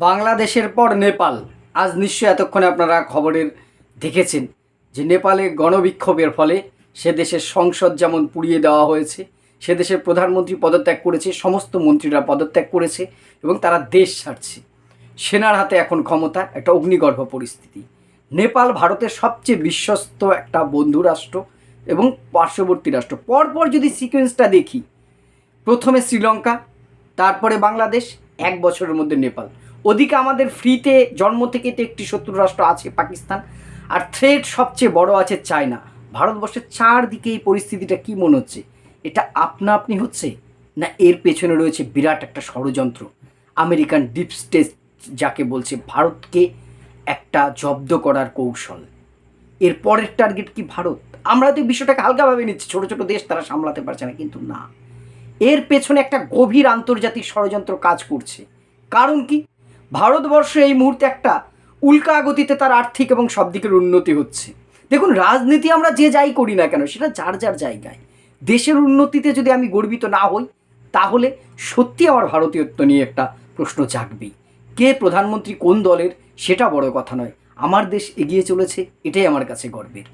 বাংলাদেশের পর নেপাল। আজ নিশ্চয়ই এতক্ষণে আপনারা খবরের দেখেছেন যে নেপালে গণবিক্ষোভের ফলে সে দেশের সংসদ যেমন পুড়িয়ে দেওয়া হয়েছে, সে দেশের প্রধানমন্ত্রী পদত্যাগ করেছে, সমস্ত মন্ত্রীরা পদত্যাগ করেছে এবং তারা দেশ ছাড়ছে। সেনার হাতে এখন ক্ষমতা, একটা অগ্নিগর্ভ পরিস্থিতি। নেপাল ভারতের সবচেয়ে বিশ্বস্ত একটা বন্ধু রাষ্ট্র এবং পার্শ্ববর্তী রাষ্ট্র। পরপর যদি সিকোয়েন্সটা দেখি, প্রথমে শ্রীলঙ্কা, তারপরে বাংলাদেশ, এক বছরের মধ্যে নেপাল। ওদিকে আমাদের ফ্রিতে জন্ম থেকে তো একটি শত্রু রাষ্ট্র আছে, পাকিস্তান। আর থ্রেড সবচেয়ে বড় আছে চায়না। ভারতবর্ষের চারদিকে এই পরিস্থিতিটা কি মনে হচ্ছে? এটা আপনা আপনি হচ্ছে? না এর পেছনে রয়েছে বিরাট একটা ষড়যন্ত্র? আমেরিকান ডিপ স্টেট যাকে বলছে ভারতকে একটা জব্দ করার কৌশল। এর পরের টার্গেট কি ভারত? আমরা তো বিষয়টাকে হালকাভাবে নিচ্ছি। ছোটো ছোটো দেশ তারা সামলাতে পারছে না, কিন্তু না। এর পেছনে একটা গভীর আন্তর্জাতিক ষড়যন্ত্র কাজ করছে। কারণ কি? ভারতবর্ষ এই মুহূর্তে একটা উল্কা গতিতে তার আর্থিক এবং সব দিকের উন্নতি হচ্ছে। দেখুন, রাজনীতি আমরা যে যাই করি না কেন, সেটা যার যার জায়গায়। দেশের উন্নতিতে যদি আমি গর্বিত না হই, তাহলে সত্যি আমার ভারতীয়ত্ব নিয়ে একটা প্রশ্ন জাগবেই। কে প্রধানমন্ত্রী, কোন দলের, সেটা বড় কথা নয়। আমার দেশ এগিয়ে চলেছে, এটাই আমার কাছে গর্বের।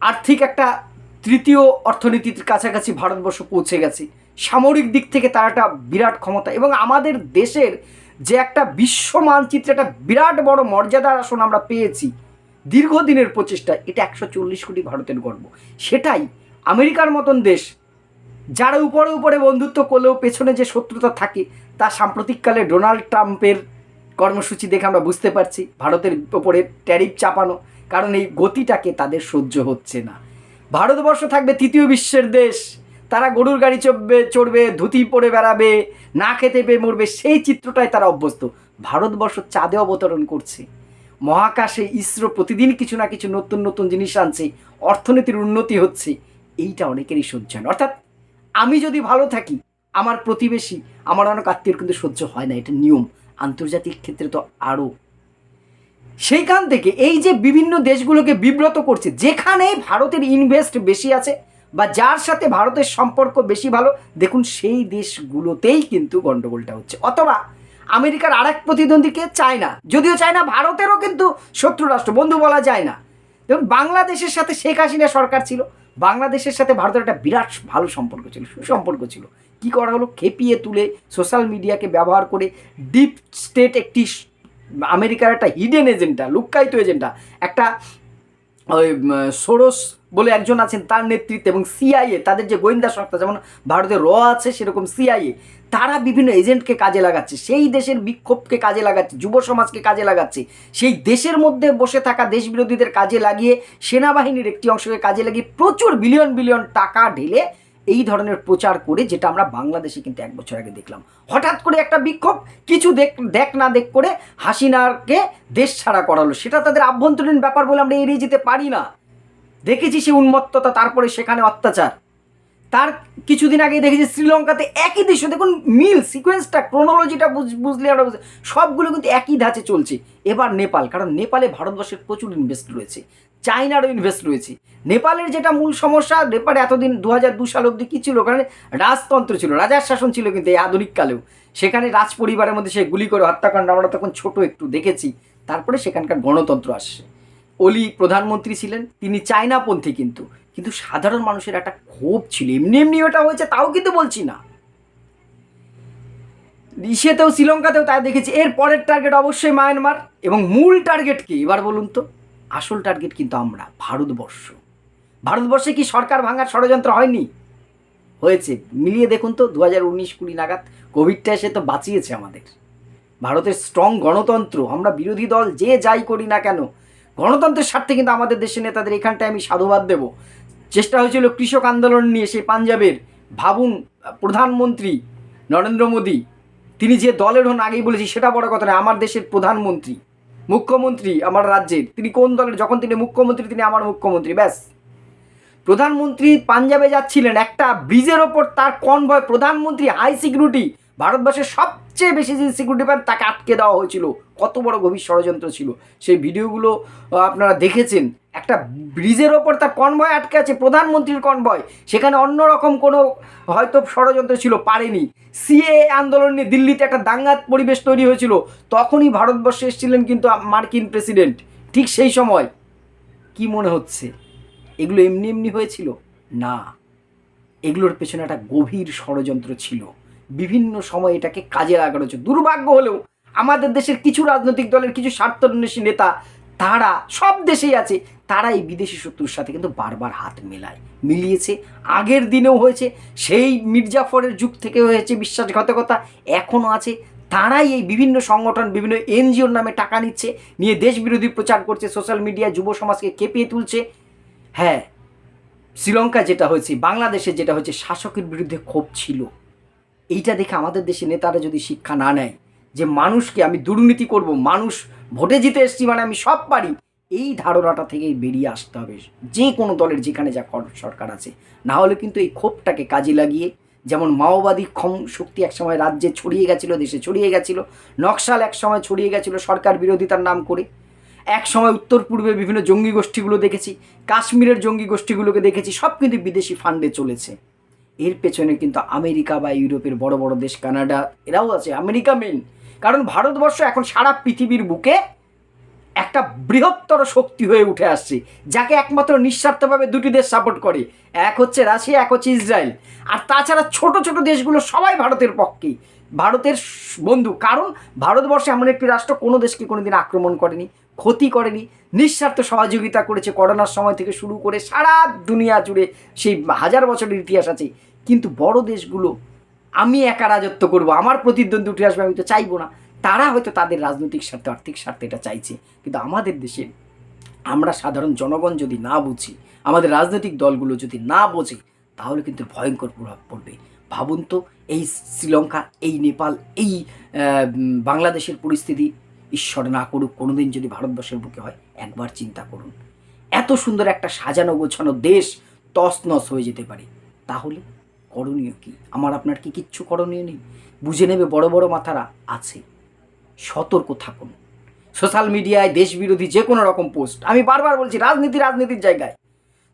আর্থিক একটা তৃতীয় অর্থনীতির কাছাকাছি ভারতবর্ষ পৌঁছে গেছে। সামরিক দিক থেকে তার একটা বিরাট ক্ষমতা এবং আমাদের দেশের যে একটা বিশ্ব মানচিত্রে একটা বিরাট বড় মর্যাদার আসন আমরা পেয়েছি দীর্ঘদিনের প্রচেষ্টা, এটা একশো চল্লিশ কোটি ভারতের গর্ব। সেটাই আমেরিকার মতন দেশ, যারা উপরে উপরে বন্ধুত্ব করলেও পেছনে যে শত্রুতা থাকে, তা সাম্প্রতিককালে ডোনাল্ড ট্রাম্পের কর্মসূচি দেখে আমরা বুঝতে পারছি, ভারতের ওপরে ট্যারিফ চাপানো, কারণ এই গতিটাকে তাদের সহ্য হচ্ছে না। ভারতবর্ষ থাকবে তৃতীয় বিশ্বের দেশ তারা গরুর গাড়ি চড়বে চড়বে, ধুতি পরে বেড়াবে, না খেতে পেয়ে মরবে, সেই চিত্রটাই তারা অভ্যস্ত। ভারতবর্ষ চাঁদে অবতরণ করছে। মহাকাশে ইসরো প্রতিদিন কিছু না কিছু নতুন নতুন জিনিস আনছে, অর্থনীতির উন্নতি হচ্ছে, এইটা অনেকেরই সহ্য হয় অর্থাৎ আমি যদি ভালো থাকি, আমার প্রতিবেশী, আমার অনেক আত্মীয় কিন্তু সহ্য হয় না, এটা নিয়ম। আন্তর্জাতিক ক্ষেত্রে তো আরও। সেইখান থেকে এই যে বিভিন্ন দেশগুলোকে বিব্রত করছে, যেখানে ভারতের ইনভেস্ট বেশি আছে বা যার সাথে ভারতের সম্পর্ক বেশি ভালো, দেখুন সেই দেশগুলোতেই কিন্তু গণ্ডগোলটা হচ্ছে। অথবা আমেরিকার আরেক প্রতিদ্বন্দ্বীকে চায়না। যদিও চায়না ভারতেরও কিন্তু শত্রু রাষ্ট্র, বন্ধু বলা যায় না। দেখুন, বাংলাদেশের সাথে শেখ হাসিনা সরকার ছিল, বাংলাদেশের সাথে ভারতের একটা বিরাট ভালো সম্পর্ক ছিল, সুসম্পর্ক ছিল। কি করা হলো? খেপিয়ে তুলে সোশ্যাল মিডিয়াকে ব্যবহার করে ডিপ স্টেট একটি আমেরিকার একটা হিডেন এজেন্ডা, লুক্কায়িত এজেন্ডা, একটা ওই সোরস বলে একজন আছেন তার নেতৃত্বে এবং সিআইএ তাদের যে গোয়েন্দা সংস্থা, যেমন ভারতে র আছে, সেরকম সিআইএ তারা বিভিন্ন এজেন্টকে কাজে লাগাচ্ছে, সেই দেশের বিক্ষোভকে কাজে লাগাচ্ছে, যুব সমাজকে কাজে লাগাচ্ছে, সেই দেশের মধ্যে বসে থাকা দেশবিরোধীদের কাজে লাগিয়ে, সেনাবাহিনীর একটি অংশকে কাজে লাগিয়ে প্রচুর বিলিয়ন বিলিয়ন টাকা ঢেলে এই ধরনের প্রচার করে, যেটা আমরা বাংলাদেশে কিন্তু এক বছর আগে দেখলাম। হঠাৎ করে একটা বিক্ষোভ, কিছু দেখ দেখ না দেখ করে হাসিনারকে দেশ ছাড়া করালো। সেটা তাদের আভ্যন্তরীণ ব্যাপার বলে আমরা এড়িয়ে যেতে পারি না। দেখেছি সে উন্মত্ততা, তারপরে সেখানে অত্যাচার। তার কিছুদিন আগে দেখেছি শ্রীলঙ্কাতে একই দৃশ্য। দেখুন, মিল সিকোয়েন্সটা ক্রোনোলজিটা বুঝলে আমরা বুঝতে- সবগুলো কিন্তু একই ধাঁচে চলছে। এবার নেপাল, কারণ নেপালে ভারতবর্ষের প্রচুর ইনভেস্ট রয়েছে। চায়নারও ইনভেস্ট রয়েছে। নেপালের যেটা মূল সমস্যা, নেপালে এতদিন দু হাজার দু সাল অবধি কী ছিল? ওখানে রাজতন্ত্র ছিল, রাজার শাসন ছিল কিন্তু এই আধুনিক কালেও। সেখানে রাজ পরিবারের মধ্যে সে গুলি করে হত্যাকাণ্ড, আমরা তখন ছোট একটু দেখেছি। তারপরে সেখানকার গণতন্ত্র আসছে। ওলি প্রধানমন্ত্রী ছিলেন, তিনি চায়নাপন্থী কিন্তু। কিন্তু সাধারণ মানুষের একটা ক্ষোভ ছিল। এমনি এমনি ওটা হয়েছে, তাও কিন্তু বলছি না। ইসেতেও, শ্রীলঙ্কাতেও তাই দেখেছি। এর পরের টার্গেট অবশ্যই মায়ানমার। এবং মূল টার্গেট কি? এবার বলুন তো। আসল টার্গেট কিন্তু আমরা, ভারতবর্ষ। ভারতবর্ষে কি সরকার ভাঙার ষড়যন্ত্র হয়নি? হয়েছে। মিলিয়ে দেখুন তো দু হাজার উনিশ কুড়ি নাগাদ কোভিডটা এসে তো বাঁচিয়েছে আমাদের। ভারতের স্ট্রং গণতন্ত্র, আমরা বিরোধী দল যে যাই করি না কেন গণতন্ত্রের স্বার্থে কিন্তু আমাদের দেশের নেতাদের এখানটায় আমি সাধুবাদ দেব। চেষ্টা হয়েছিল কৃষক আন্দোলন নিয়ে সেই পাঞ্জাবের ভাবুন প্রধানমন্ত্রী নরেন্দ্র মোদী, তিনি যে দলের হন আগেই বলেছি, সেটা বড় কথা নয়, আমার দেশের প্রধানমন্ত্রী, মুখ্যমন্ত্রী আমার রাজ্যের, তিনি কোন দলের? যখন তিনি মুখ্যমন্ত্রী, তিনি আমার মুখ্যমন্ত্রী, ব্যাস। প্রধানমন্ত্রী পাঞ্জাবে যাচ্ছিলেন, একটা ব্রিজের ওপর তার কনভয় প্রধানমন্ত্রী হাই সিকিউরিটি ভারতবর্ষের সবচেয়ে বেশি যে সিকিউরিটি পান তাকে আটকে দেওয়া হয়েছিল, কত বড় গভীর ষড়যন্ত্র ছিল, সেই ভিডিওগুলো আপনারা দেখেছেন। একটা ব্রিজের ওপর তার কনভয় আটকে আছে, প্রধানমন্ত্রীর কনভয়। সেখানে অন্যরকম কোনো হয়তো ষড়যন্ত্র ছিল, পারেনি। সিএ আন্দোলন নিয়ে দিল্লিতে একটা দাঙ্গাত পরিবেশ তৈরি হয়েছিল। তখনই ভারতবর্ষে এসেছিলেন কিন্তু মার্কিন প্রেসিডেন্ট। ঠিক সেই সময়, কি মনে হচ্ছে? এগুলো এমনি এমনি হয়েছিল? না। এগুলোর পেছনে একটা গভীর ষড়যন্ত্র ছিল। বিভিন্ন সময় এটাকে কাজে লাগানো হচ্ছে। দুর্ভাগ্য হলেও আমাদের দেশের কিছু রাজনৈতিক দলের, কিছু স্বার্থান্বেষী নেতা, তারা সব দেশেই আছে তারা এই বিদেশি শত্রুর সাথে কিন্তু বারবার হাত মেলায়। মিলিয়েছে, আগের দিনেও হয়েছে, সেই মির্জাফরের যুগ থেকে হয়েছে বিশ্বাসঘাতকতা এখনও আছে। তারাই এই বিভিন্ন সংগঠন, বিভিন্ন এনজিওর নামে টাকা নিচ্ছে, নিয়ে দেশ বিরোধী প্রচার করছে, সোশ্যাল মিডিয়া, যুব সমাজকে কেঁপিয়ে তুলছে। হ্যাঁ শ্রীলঙ্কা যেটা হয়েছে, বাংলাদেশে যেটা হয়েছে, শাসকের বিরুদ্ধে ক্ষোভ ছিল। এইটা দেখে আমাদের দেশে নেতারা যদি শিক্ষা না নেয়, যে মানুষকে আমি দুর্নীতি করব, মানুষ ভোটে জিতে এসছি মানে আমি সব পারি, এই ধারণাটা থেকেই বেরিয়ে আসতে হবে। যে কোনো দলের যেখানে যা কর- সরকার আছে, না হলে কিন্তু এই ক্ষোভটাকে কাজে লাগিয়ে, যেমন মাওবাদী ক্ষম শক্তি একসময় রাজ্যে ছড়িয়ে গেছিল, দেশে ছড়িয়ে গেছিল, নকশাল একসময় ছড়িয়ে গেছিল সরকার বিরোধিতার নাম করে। এক সময় উত্তর পূর্বে বিভিন্ন জঙ্গি গোষ্ঠীগুলো দেখেছি, কাশ্মীরের জঙ্গি গোষ্ঠীগুলোকে দেখেছি, সব কিন্তু বিদেশি ফান্ডে চলেছে। এর পেছনে কিন্তু আমেরিকা বা ইউরোপের বড় বড় দেশ কানাডা, এরাও আছে, আমেরিকা মেন কারণ ভারতবর্ষ এখন সারা পৃথিবীর বুকে একটা বৃহত্তর শক্তি হয়ে উঠে আসছে, যাকে একমাত্র নিঃস্বার্থভাবে দুটি দেশ সাপোর্ট করে। এক হচ্ছে রাশিয়া, এক হচ্ছে ইসরায়েল। আর তাছাড়া ছোট ছোট দেশগুলো সবাই ভারতের পক্ষেই। ভারতের বন্ধু, কারণ ভারতবর্ষ এমন একটি রাষ্ট্র, কোনো দেশকে কোনোদিন আক্রমণ করেনি, ক্ষতি করেনি, নিঃস্বার্থ সহযোগিতা করেছে, করোনার সময় থেকে শুরু করে সারা দুনিয়া জুড়ে সেই হাজার বছরের ইতিহাস আছে। কিন্তু বড় দেশগুলো আমি একা রাজত্ব করব, আমার প্রতিদ্বন্দ্বী উঠে আসবে, আমি তো চাইব না। তারা হয়তো তাদের রাজনৈতিক স্বার্থে, আর্থিক স্বার্থে এটা চাইছে। কিন্তু আমাদের দেশে আমরা সাধারণ জনগণ যদি না বুঝি, আমাদের রাজনৈতিক দলগুলো যদি না বোঝে, তাহলে কিন্তু ভয়ঙ্কর প্রভাব পড়বে। ভাবুন তো, এই শ্রীলঙ্কা, এই নেপাল, এই বাংলাদেশের পরিস্থিতি, ঈশ্বর না করুক, কোনোদিন যদি ভারতবর্ষের বুকে হয়, একবার চিন্তা করুন। এত সুন্দর একটা সাজানো গোছানো দেশ তছনছ হয়ে যেতে পারে। তাহলে করণীয় কি? আমার আপনার কি কিচ্ছু করণীয় নেই? বুঝে নেবে বড় বড় মাথারা আছে। সতর্ক থাকুন। সোশ্যাল মিডিয়ায় দেশবিরোধী যে কোনো রকম পোস্ট। আমি বারবার বলছি, রাজনীতি রাজনীতির জায়গায়।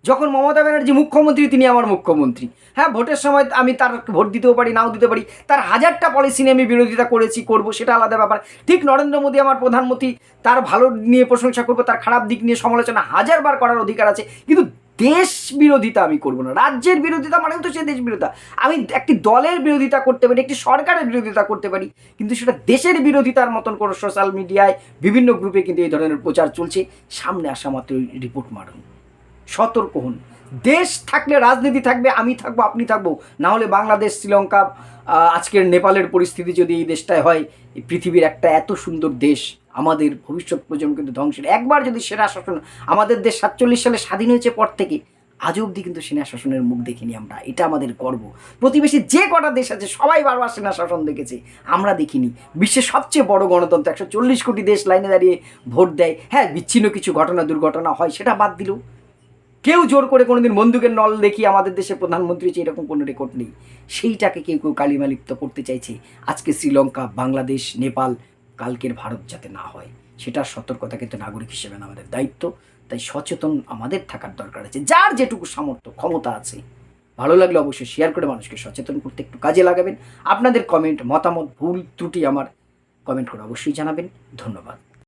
যখন মমতা ব্যানার্জি মুখ্যমন্ত্রী, তিনি আমার মুখ্যমন্ত্রী। হ্যাঁ ভোটের সময় আমি তার ভোট দিতেও পারি, নাও দিতে পারি। তার হাজারটা পলিসি নিয়ে আমি বিরোধিতা করেছি, করব, সেটা আলাদা ব্যাপার। ঠিক নরেন্দ্র মোদী আমার প্রধানমন্ত্রী, তার ভালো নিয়ে প্রশংসা করব, তার খারাপ দিক নিয়ে সমালোচনা হাজারবার করার অধিকার আছে। কিন্তু দেশ বিরোধিতা আমি করব না। রাজ্যের বিরোধিতা মানেও তো সে দেশ বিরোধিতা আমি একটি দলের বিরোধিতা করতে পারি, একটি সরকারের বিরোধিতা করতে পারি, কিন্তু সেটা দেশের বিরোধিতার মতন কোনো সোশ্যাল মিডিয়ায় বিভিন্ন গ্রুপে কিন্তু এই ধরনের প্রচার চলছে। সামনে আসা মাত্র রিপোর্ট মারুন। সতর্ক হন। দেশ থাকলে রাজনীতি থাকবে, আমি থাকব, আপনি থাকব। না হলে বাংলাদেশ, শ্রীলঙ্কা আজকের নেপালের পরিস্থিতি যদি এই দেশটায় হয় পৃথিবীর একটা এত সুন্দর দেশ আমাদের ভবিষ্যৎ প্রজন্ম কিন্তু ধ্বংসের। একবার যদি সেনা শাসন আমাদের দেশ সাতচল্লিশ সালে স্বাধীন হয়েছে পর থেকে, আজ অবধি কিন্তু সেনা শাসনের মুখ দেখিনি আমরা। এটা আমাদের গর্ব। প্রতিবেশী যে কটা দেশ আছে, সবাই বারবার সেনা শাসন দেখেছে। আমরা দেখিনি। বিশ্বের সবচেয়ে বড় গণতন্ত্র, একশো চল্লিশ কোটি দেশ লাইনে দাঁড়িয়ে ভোট দেয়। হ্যাঁ বিচ্ছিন্ন কিছু ঘটনা, দুর্ঘটনা হয়, সেটা বাদ দিলেও কেউ জোর করে কোনোদিন বন্দুকের নল দেখি আমাদের দেশের প্রধানমন্ত্রী হয়েছে, এরকম কোনো রেকর্ড নেই। সেইটাকে কেউ কেউ কালিমালিপ্ত করতে চাইছে। আজকে শ্রীলঙ্কা, বাংলাদেশ, নেপাল কালকের ভারত যাতে না হয় সেটার সতর্কতা কিন্তু নাগরিক হিসেবে আমাদের দায়িত্ব। তাই সচেতন আমাদের থাকার দরকার আছে। যার যেটুকু সামর্থ্য, ক্ষমতা আছে, ভালো লাগলে অবশ্যই শেয়ার করে মানুষকে সচেতন করতে একটু কাজে লাগাবেন। আপনাদের কমেন্ট মতামত, ভুল ত্রুটি আমার কমেন্ট করে অবশ্যই জানাবেন। ধন্যবাদ।